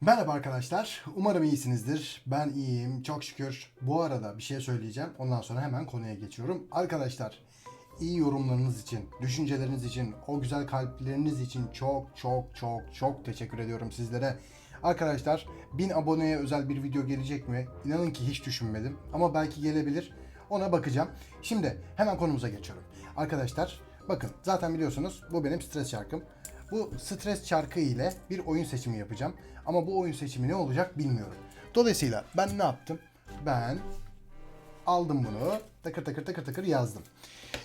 Merhaba arkadaşlar. Umarım iyisinizdir. Ben iyiyim. Çok şükür. Bu arada bir şey söyleyeceğim. Ondan sonra hemen konuya geçiyorum. Arkadaşlar iyi yorumlarınız için, düşünceleriniz için, o güzel kalpleriniz için çok çok çok çok teşekkür ediyorum sizlere. Arkadaşlar 1000 aboneye özel bir video gelecek mi? İnanın ki hiç düşünmedim. Ama belki gelebilir. Ona bakacağım. Şimdi hemen konumuza geçiyorum. Arkadaşlar bakın zaten biliyorsunuz bu benim stres şarkım. Bu stres çarkı ile bir oyun seçimi yapacağım. Ama bu oyun seçimi ne olacak bilmiyorum. Dolayısıyla ben ne yaptım? Ben aldım bunu takır takır takır takır yazdım.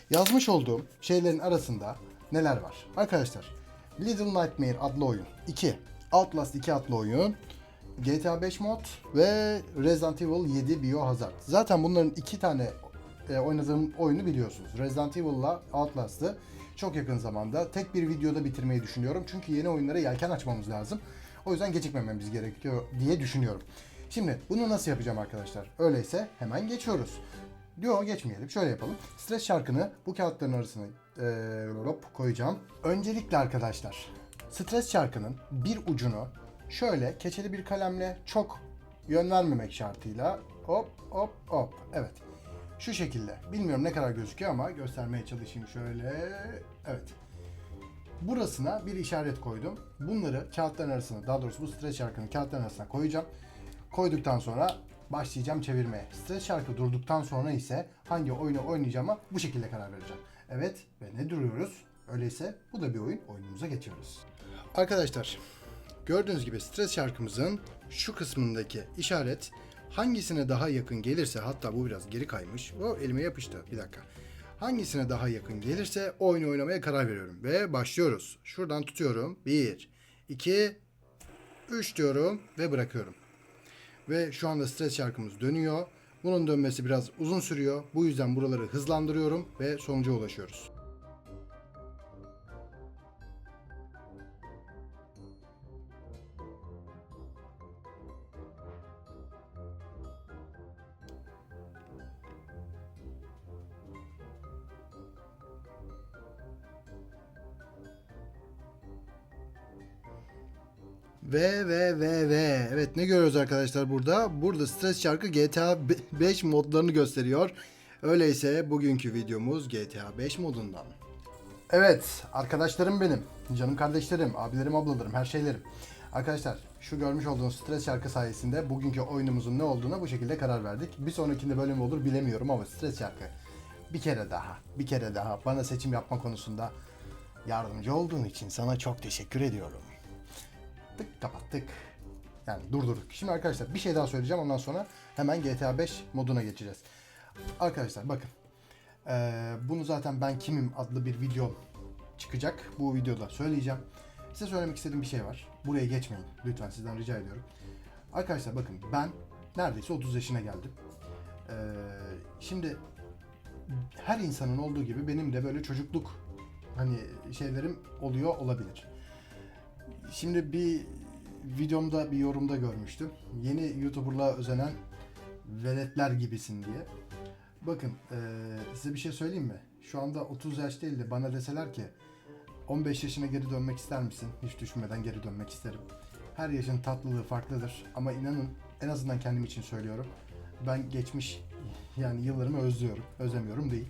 Yazmış olduğum şeylerin arasında neler var? Arkadaşlar Little Nightmare adlı oyun 2, Outlast 2 adlı oyun, GTA 5 mod ve Resident Evil 7 Biohazard. Zaten bunların iki tane e, oynadığım oyunu biliyorsunuz. Resident Evil'la Outlast'ı çok yakın zamanda tek bir videoda bitirmeyi düşünüyorum. Çünkü yeni oyunlara yelken açmamız lazım. O yüzden gecikmememiz gerekiyor diye düşünüyorum. Şimdi bunu nasıl yapacağım arkadaşlar? Öyleyse hemen geçiyoruz. Yok geçmeyelim. Şöyle yapalım. Stres şarkını bu kağıtların arasına hop koyacağım. Öncelikle arkadaşlar stres şarkının bir ucunu şöyle keçeli bir kalemle çok yön vermemek şartıyla hop hop hop. Evet. Şu şekilde. Bilmiyorum ne kadar gözüküyor ama göstermeye çalışayım şöyle. Evet. Burasına bir işaret koydum. Bunları kağıtların arasına, daha doğrusu bu stres şarkının kağıtların arasına koyacağım. Koyduktan sonra başlayacağım çevirmeye. Stres şarkı durduktan sonra ise hangi oyunu oynayacağıma bu şekilde karar vereceğim. Evet ve ne duruyoruz? Öyleyse bu da bir oyun. Oyunumuza geçiyoruz. Arkadaşlar gördüğünüz gibi stres şarkımızın şu kısmındaki işaret hangisine daha yakın gelirse hatta bu biraz geri kaymış. O elime yapıştı. Bir dakika. Hangisine daha yakın gelirse oyunu oynamaya karar veriyorum. Ve başlıyoruz. Şuradan tutuyorum. 1, 2, 3 diyorum ve bırakıyorum. Ve şu anda stres şarkımız dönüyor. Bunun dönmesi biraz uzun sürüyor. Bu yüzden buraları hızlandırıyorum ve sonuca ulaşıyoruz. Ve ve ve ve evet ne görüyoruz arkadaşlar burada? Burada stres şarkı GTA 5 modlarını gösteriyor. Öyleyse bugünkü videomuz GTA 5 modundan. Evet arkadaşlarım benim, canım kardeşlerim, abilerim, ablalarım, her şeylerim. Arkadaşlar şu görmüş olduğunuz stres şarkı sayesinde bugünkü oyunumuzun ne olduğuna bu şekilde karar verdik. Bir sonrakinde böyle mi olur bilemiyorum ama stres şarkı bir kere daha, bir kere daha bana seçim yapma konusunda yardımcı olduğun için sana çok teşekkür ediyorum tık kapattık. Yani durdurduk. Şimdi arkadaşlar bir şey daha söyleyeceğim ondan sonra hemen GTA 5 moduna geçeceğiz. Arkadaşlar bakın. Ee, bunu zaten ben kimim adlı bir video çıkacak. Bu videoda söyleyeceğim. Size söylemek istediğim bir şey var. Buraya geçmeyin. Lütfen sizden rica ediyorum. Arkadaşlar bakın ben neredeyse 30 yaşına geldim. Ee, şimdi her insanın olduğu gibi benim de böyle çocukluk hani şeylerim oluyor olabilir. Şimdi bir videomda bir yorumda görmüştüm. Yeni YouTuber'lığa özenen veletler gibisin diye. Bakın eee, size bir şey söyleyeyim mi? Şu anda 30 yaş değil de bana deseler ki 15 yaşına geri dönmek ister misin? Hiç düşünmeden geri dönmek isterim. Her yaşın tatlılığı farklıdır ama inanın en azından kendim için söylüyorum. Ben geçmiş yani yıllarımı özlüyorum. Özlemiyorum değil.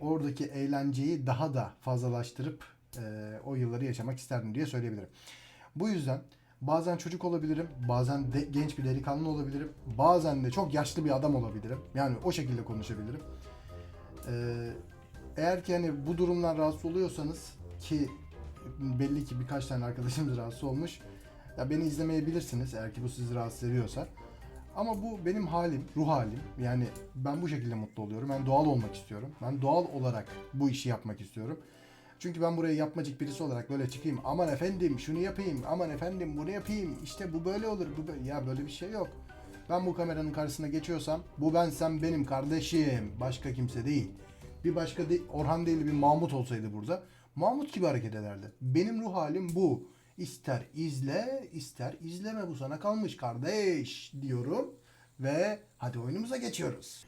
Oradaki eğlenceyi daha da fazlalaştırıp eee, o yılları yaşamak isterdim diye söyleyebilirim. Bu yüzden bazen çocuk olabilirim, bazen de genç bir delikanlı olabilirim, bazen de çok yaşlı bir adam olabilirim. Yani o şekilde konuşabilirim. Ee, eğer ki hani bu durumdan rahatsız oluyorsanız ki belli ki birkaç tane arkadaşımız rahatsız olmuş. Ya beni izlemeyebilirsiniz eğer ki bu sizi rahatsız ediyorsa. Ama bu benim halim, ruh halim. Yani ben bu şekilde mutlu oluyorum. Ben doğal olmak istiyorum. Ben doğal olarak bu işi yapmak istiyorum. Çünkü ben buraya yapmacık birisi olarak böyle çıkayım. Aman efendim şunu yapayım. Aman efendim bunu yapayım. İşte bu böyle olur. Bu böyle. Ya böyle bir şey yok. Ben bu kameranın karşısına geçiyorsam bu ben sen benim kardeşim. Başka kimse değil. Bir başka de, Orhan değil bir Mahmut olsaydı burada. Mahmut gibi hareket ederdi. Benim ruh halim bu. İster izle, ister izleme bu sana kalmış kardeş diyorum. Ve hadi oyunumuza geçiyoruz.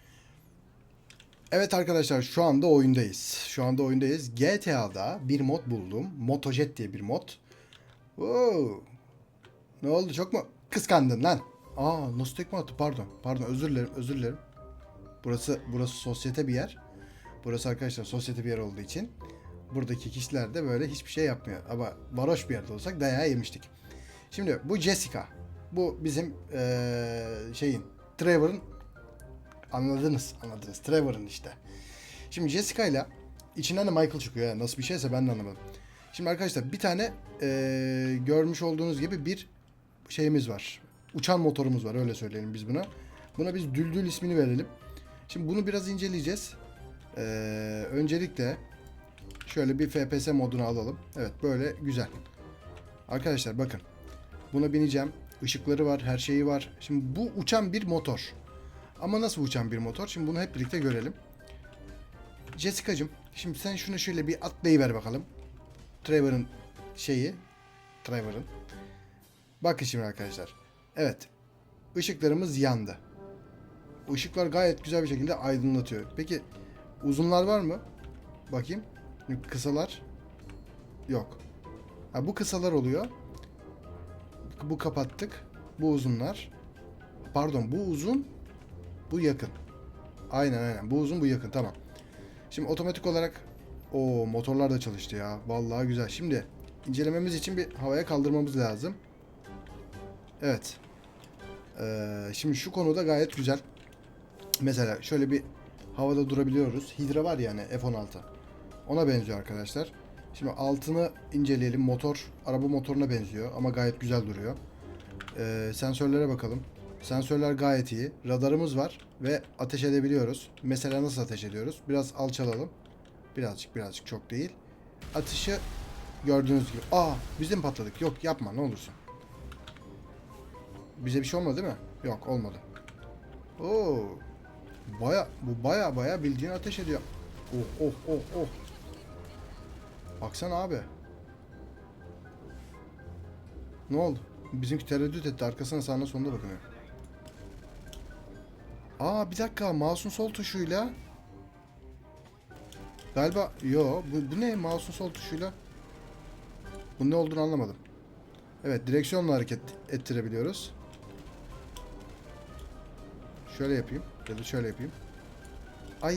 Evet arkadaşlar şu anda oyundayız. Şu anda oyundayız. GTA'da bir mod buldum. Motojet diye bir mod. Oo. Ne oldu çok mu? Kıskandın lan. Aa nasıl tekme attı pardon. Pardon özür dilerim özür dilerim. Burası burası sosyete bir yer. Burası arkadaşlar sosyete bir yer olduğu için buradaki kişiler de böyle hiçbir şey yapmıyor. Ama varoş bir yerde olsak dayağı yemiştik. Şimdi bu Jessica. Bu bizim eee, şeyin Trevor'ın anladınız anladınız. Trevor'ın işte. Şimdi Jessica ile içinden de Michael çıkıyor. ya. Nasıl bir şeyse ben de anlamadım. Şimdi arkadaşlar bir tane eee, görmüş olduğunuz gibi bir şeyimiz var. Uçan motorumuz var öyle söyleyelim biz buna. Buna biz Düldül ismini verelim. Şimdi bunu biraz inceleyeceğiz. Ee, öncelikle şöyle bir FPS modunu alalım. Evet böyle güzel. Arkadaşlar bakın. Buna bineceğim. Işıkları var, her şeyi var. Şimdi bu uçan bir motor. Ama nasıl uçan bir motor? Şimdi bunu hep birlikte görelim. Jessica'cığım, şimdi sen şunu şöyle bir atlayıver bakalım. Trevor'ın şeyi. Trevor'ın. Bakın şimdi arkadaşlar. Evet. Işıklarımız yandı. Işıklar gayet güzel bir şekilde aydınlatıyor. Peki uzunlar var mı? Bakayım. Kısalar. Yok. Ha, bu kısalar oluyor. Bu kapattık. Bu uzunlar. Pardon bu uzun. Bu yakın. Aynen aynen. Bu uzun bu yakın. Tamam. Şimdi otomatik olarak o motorlar da çalıştı ya. Vallahi güzel. Şimdi incelememiz için bir havaya kaldırmamız lazım. Evet. Ee, şimdi şu konuda gayet güzel. Mesela şöyle bir havada durabiliyoruz. Hidra var yani F-16. Ona benziyor arkadaşlar. Şimdi altını inceleyelim. Motor, araba motoruna benziyor ama gayet güzel duruyor. Ee, sensörlere bakalım. Sensörler gayet iyi. Radarımız var ve ateş edebiliyoruz. Mesela nasıl ateş ediyoruz? Biraz alçalalım. Birazcık birazcık çok değil. Atışı gördüğünüz gibi. Aa biz de mi patladık? Yok yapma ne olursun. Bize bir şey olmadı değil mi? Yok olmadı. Oo. Baya bu baya baya bildiğin ateş ediyor. Oh oh oh oh. Baksana abi. Ne oldu? Bizimki tereddüt etti. Arkasına sağına sonuna bakınıyor. Aa bir dakika. Mouse'un sol tuşuyla. Galiba yo bu, bu ne mouse'un sol tuşuyla? Bunun ne olduğunu anlamadım. Evet direksiyonla hareket ettirebiliyoruz. Şöyle yapayım. Ya da şöyle yapayım. Ay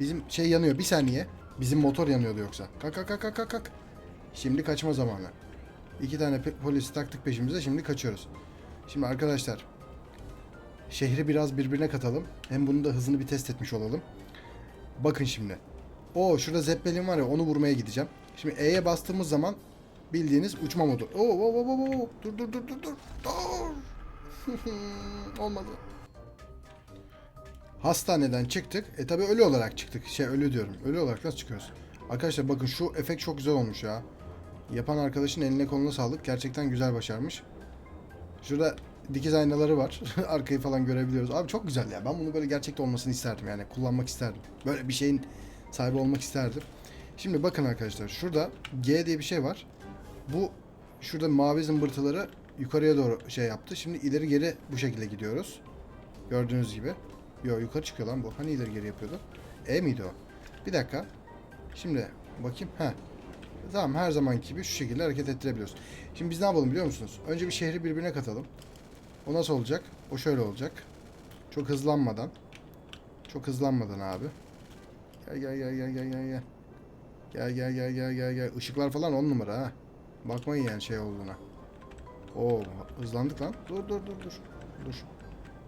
bizim şey yanıyor bir saniye. Bizim motor yanıyordu yoksa. Kalk kalk kalk kalk kalk. Şimdi kaçma zamanı. İki tane pe- polis taktık peşimize şimdi kaçıyoruz. Şimdi arkadaşlar şehri biraz birbirine katalım. Hem bunun da hızını bir test etmiş olalım. Bakın şimdi. O şurada zeppelin var ya onu vurmaya gideceğim. Şimdi E'ye bastığımız zaman bildiğiniz uçma modu. Oo, oo, oo, oo. Dur dur dur dur dur. Dur. Olmadı. Hastaneden çıktık. E tabi ölü olarak çıktık. Şey ölü diyorum. Ölü olarak nasıl çıkıyoruz? Arkadaşlar bakın şu efekt çok güzel olmuş ya. Yapan arkadaşın eline koluna sağlık. Gerçekten güzel başarmış. Şurada dikiz aynaları var. Arkayı falan görebiliyoruz. Abi çok güzel ya. Ben bunu böyle gerçekte olmasını isterdim yani. Kullanmak isterdim. Böyle bir şeyin sahibi olmak isterdim. Şimdi bakın arkadaşlar. Şurada G diye bir şey var. Bu şurada mavi zımbırtıları yukarıya doğru şey yaptı. Şimdi ileri geri bu şekilde gidiyoruz. Gördüğünüz gibi. Yo yukarı çıkıyor lan bu. Hani ileri geri yapıyordu? E miydi o? Bir dakika. Şimdi bakayım. Ha. Tamam her zamanki gibi şu şekilde hareket ettirebiliyoruz. Şimdi biz ne yapalım biliyor musunuz? Önce bir şehri birbirine katalım. O nasıl olacak? O şöyle olacak. Çok hızlanmadan. Çok hızlanmadan abi. Gel gel gel gel gel gel gel. Gel gel gel gel gel gel. Işıklar falan on numara ha. Bakmayın yani şey olduğuna. Oo hızlandık lan. Dur dur dur dur. Dur.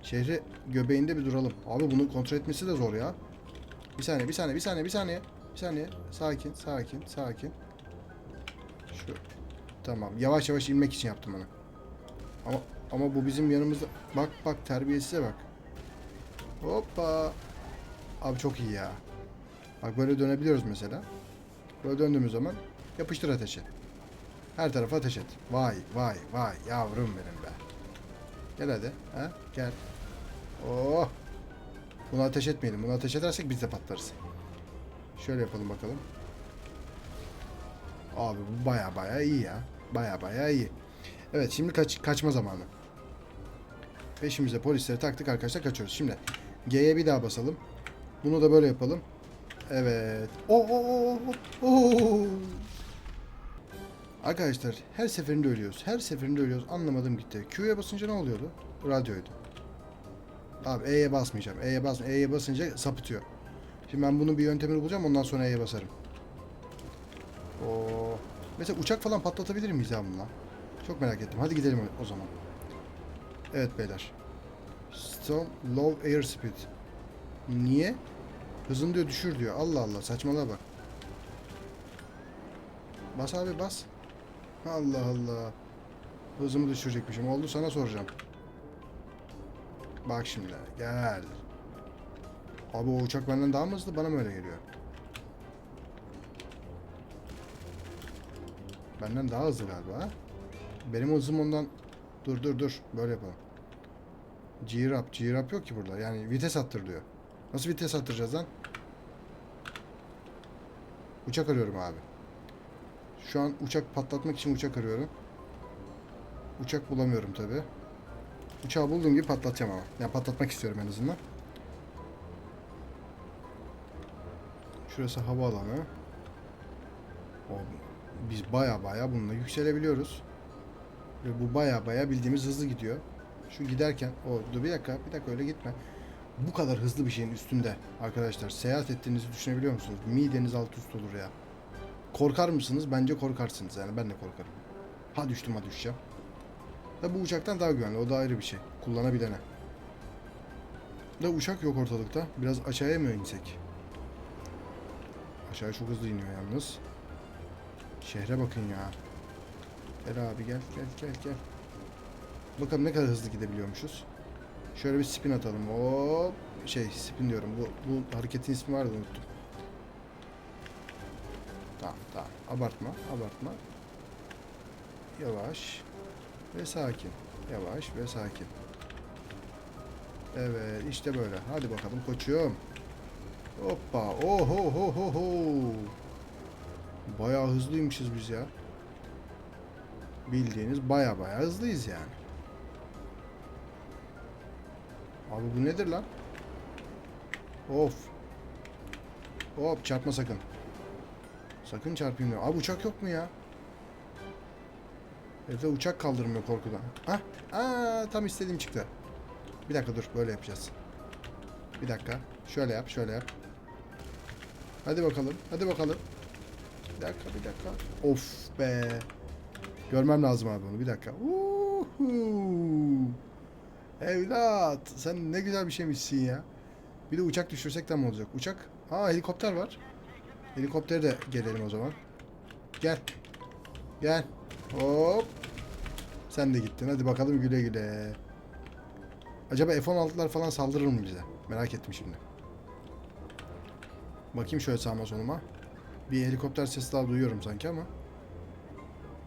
Şehri göbeğinde bir duralım. Abi bunu kontrol etmesi de zor ya. Bir saniye, bir saniye, bir saniye, bir saniye. Bir saniye. Sakin, sakin, sakin. Şu. Tamam. Yavaş yavaş inmek için yaptım onu. Ama ama bu bizim yanımızda. Bak bak terbiyesize bak. Hoppa. Abi çok iyi ya. Bak böyle dönebiliyoruz mesela. Böyle döndüğümüz zaman yapıştır ateşi. Her tarafa ateş et. Vay vay vay yavrum benim be. Gel hadi. Ha? Gel. Oh. Bunu ateş etmeyelim. Bunu ateş edersek biz de patlarız. Şöyle yapalım bakalım. Abi bu baya baya iyi ya. Baya baya iyi. Evet şimdi kaç, kaçma zamanı. Peşimize polisleri taktık arkadaşlar kaçıyoruz. Şimdi G'ye bir daha basalım. Bunu da böyle yapalım. Evet. Oh, oh, oh. Arkadaşlar her seferinde ölüyoruz. Her seferinde ölüyoruz. Anlamadım gitti. Q'ya basınca ne oluyordu? Radyoydu. Abi E'ye basmayacağım. E'ye bas E'ye basınca sapıtıyor. Şimdi ben bunun bir yöntemini bulacağım. Ondan sonra E'ye basarım. Oo. Mesela uçak falan patlatabilir miyiz ya bununla? Çok merak ettim. Hadi gidelim o zaman. Evet beyler. Stone low airspeed. Niye? Hızını diyor düşür diyor. Allah Allah saçmalığa bak. Bas abi bas. Allah Allah. Hızımı düşürecekmişim. Oldu sana soracağım. Bak şimdi gel. Abi o uçak benden daha mı hızlı? Bana mı öyle geliyor? Benden daha hızlı galiba. Benim hızım ondan... Dur dur dur. Böyle yapalım. G-Rap. G-Rap yok ki burada. Yani vites attır diyor. Nasıl vites attıracağız lan? Uçak arıyorum abi. Şu an uçak patlatmak için uçak arıyorum. Uçak bulamıyorum tabi. Uçağı bulduğum gibi patlatacağım ama. Yani patlatmak istiyorum en azından. Şurası havaalanı. O, biz baya baya bununla yükselebiliyoruz. Ve bu baya baya bildiğimiz hızlı gidiyor. Şu giderken, o dur bir dakika, bir dakika öyle gitme. Bu kadar hızlı bir şeyin üstünde arkadaşlar seyahat ettiğinizi düşünebiliyor musunuz? Mideniz alt üst olur ya. Korkar mısınız? Bence korkarsınız yani ben de korkarım. Ha düştüm ha düşeceğim. Da bu uçaktan daha güvenli o da ayrı bir şey. Kullanabilene. Da uçak yok ortalıkta. Biraz aşağıya mı insek? Aşağıya çok hızlı iniyor yalnız. Şehre bakın ya. Gel abi gel gel gel gel. Bakalım ne kadar hızlı gidebiliyormuşuz. Şöyle bir spin atalım. Hop. Şey spin diyorum. Bu, bu hareketin ismi vardı unuttum. Tamam tamam. Abartma abartma. Yavaş. Ve sakin. Yavaş ve sakin. Evet işte böyle. Hadi bakalım koçum. Hoppa. Oho ho ho ho. Bayağı hızlıymışız biz ya. Bildiğiniz baya baya hızlıyız yani. Abi bu nedir lan? Of. Hop çarpma sakın. Sakın çarpayım diyor. Abi uçak yok mu ya? Evde uçak kaldırmıyor korkudan. Hah. Aa, tam istediğim çıktı. Bir dakika dur böyle yapacağız. Bir dakika. Şöyle yap şöyle yap. Hadi bakalım. Hadi bakalım. Bir dakika bir dakika. Of be. Görmem lazım abi bunu. Bir dakika. Uhu. Evlat. Sen ne güzel bir şeymişsin ya. Bir de uçak düşürsek tam olacak. Uçak. Aa helikopter var. Helikoptere de gelelim o zaman. Gel. Gel. Hop. Sen de gittin. Hadi bakalım güle güle. Acaba F-16'lar falan saldırır mı bize? Merak ettim şimdi. Bakayım şöyle sağıma soluma. Bir helikopter sesi daha duyuyorum sanki ama.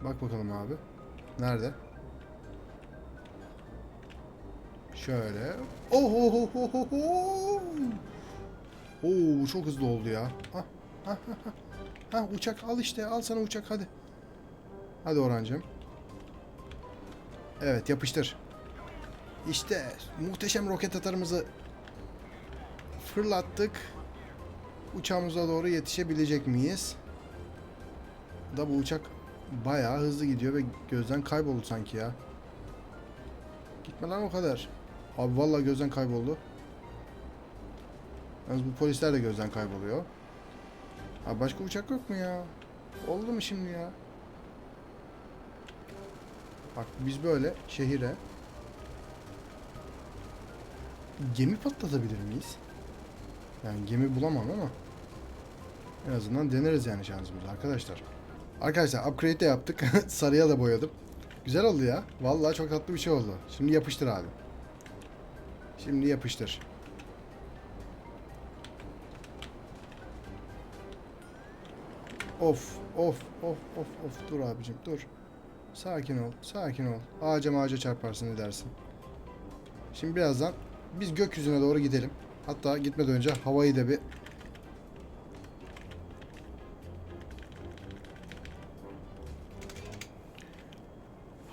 Bak bakalım abi. Nerede? Şöyle. Oh oh oh. Oo çok hızlı oldu ya. Ah, ah, ah, ah. Ha uçak al işte al sana uçak hadi. Hadi Orhancığım. Evet yapıştır. İşte muhteşem roket atarımızı fırlattık. Uçağımıza doğru yetişebilecek miyiz? Da bu uçak bayağı hızlı gidiyor ve gözden kayboldu sanki ya. Gitme lan o kadar. Abi vallahi gözden kayboldu. Yalnız bu polisler de gözden kayboluyor. Abi başka uçak yok mu ya? Oldu mu şimdi ya? Bak biz böyle şehire gemi patlatabilir miyiz? Yani gemi bulamam ama en azından deneriz yani şansımızı arkadaşlar. Arkadaşlar upgrade de yaptık. Sarıya da boyadım. Güzel oldu ya. Vallahi çok tatlı bir şey oldu. Şimdi yapıştır abi. Şimdi yapıştır. Of of of of of dur abicim dur. Sakin ol sakin ol. Ağaca ağaca çarparsın ne dersin. Şimdi birazdan biz gökyüzüne doğru gidelim. Hatta gitmeden önce havayı da bir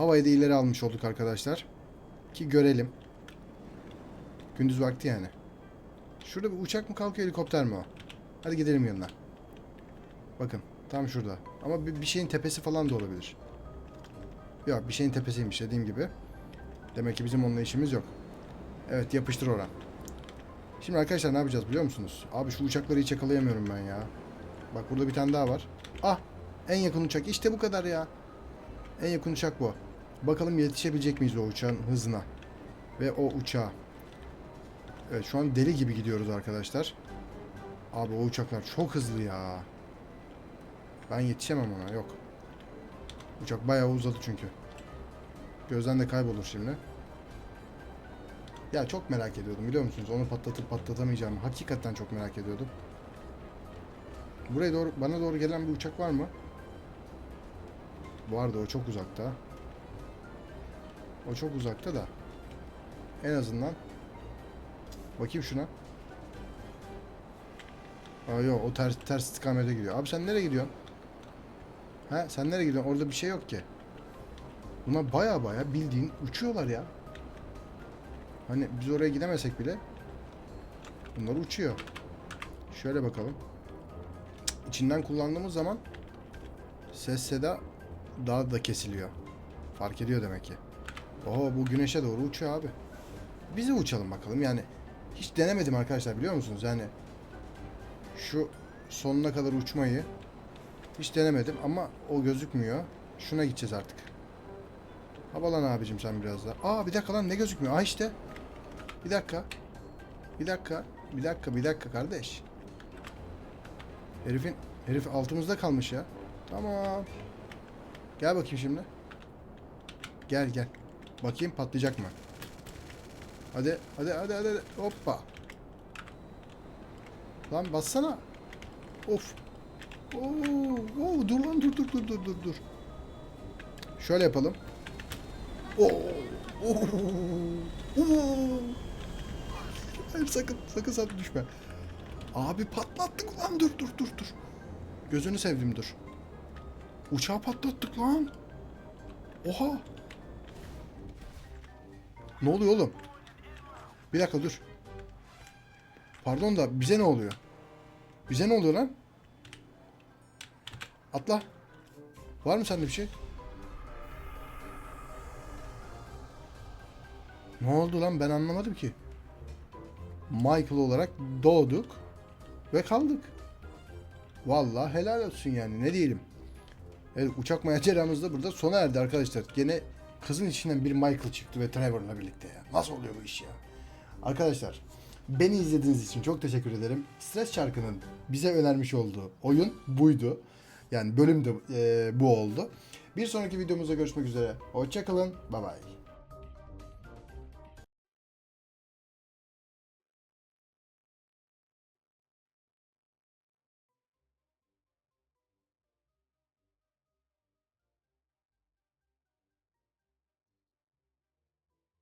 Havayı da ileri almış olduk arkadaşlar. Ki görelim. Gündüz vakti yani. Şurada bir uçak mı kalkıyor helikopter mi o? Hadi gidelim yanına. Bakın Tam şurada. Ama bir, bir şeyin tepesi falan da olabilir. Yok bir şeyin tepesiymiş dediğim gibi. Demek ki bizim onunla işimiz yok. Evet yapıştır ona. Şimdi arkadaşlar ne yapacağız biliyor musunuz? Abi şu uçakları hiç yakalayamıyorum ben ya. Bak burada bir tane daha var. Ah en yakın uçak işte bu kadar ya. En yakın uçak bu. Bakalım yetişebilecek miyiz o uçağın hızına. Ve o uçağa. Evet şu an deli gibi gidiyoruz arkadaşlar. Abi o uçaklar çok hızlı ya. Ben yetişemem ona yok. Uçak bayağı uzadı çünkü. Gözden de kaybolur şimdi. Ya çok merak ediyordum biliyor musunuz? Onu patlatıp patlatamayacağımı hakikaten çok merak ediyordum. Buraya doğru bana doğru gelen bir uçak var mı? Vardı o çok uzakta. O çok uzakta da. En azından bakayım şuna. Aa yok o ters ters istikamete gidiyor. Abi sen nereye gidiyorsun? Ha sen nereye gidiyorsun? Orada bir şey yok ki. Bunlar baya baya bildiğin uçuyorlar ya. Hani biz oraya gidemesek bile bunlar uçuyor. Şöyle bakalım. İçinden kullandığımız zaman ses seda daha da kesiliyor. Fark ediyor demek ki. Oo bu güneşe doğru uçuyor abi. Bizi uçalım bakalım yani. Hiç denemedim arkadaşlar biliyor musunuz? Yani şu sonuna kadar uçmayı hiç denemedim ama o gözükmüyor. Şuna gideceğiz artık. Havalan abicim sen biraz daha. Aa bir dakika lan ne gözükmüyor? Aa işte. Bir dakika. Bir dakika. Bir dakika bir dakika kardeş. Herifin herif altımızda kalmış ya. Tamam. Gel bakayım şimdi. Gel gel. Bakayım patlayacak mı? Hadi hadi hadi hadi. hadi. Hoppa. Lan bassana. Of. Oo, oo, dur lan dur dur dur dur dur dur. Şöyle yapalım. Oo. Oo. Oo. Hayır sakın sakın sakın düşme. Abi patlattık lan dur dur dur dur. Gözünü sevdim dur. Uçağı patlattık lan. Oha. Ne oluyor oğlum? Bir dakika dur. Pardon da bize ne oluyor? Bize ne oluyor lan? Atla. Var mı sende bir şey? Ne oldu lan ben anlamadım ki. Michael olarak doğduk ve kaldık. Vallahi helal olsun yani ne diyelim. Evet uçak maceramız da burada sona erdi arkadaşlar. Gene kızın içinden bir Michael çıktı ve Trevor'la birlikte ya. Nasıl oluyor bu iş ya? Arkadaşlar beni izlediğiniz için çok teşekkür ederim. Stres Çarkı'nın bize önermiş olduğu oyun buydu. Yani bölüm de e, bu oldu. Bir sonraki videomuzda görüşmek üzere. Hoşçakalın. Bye bye.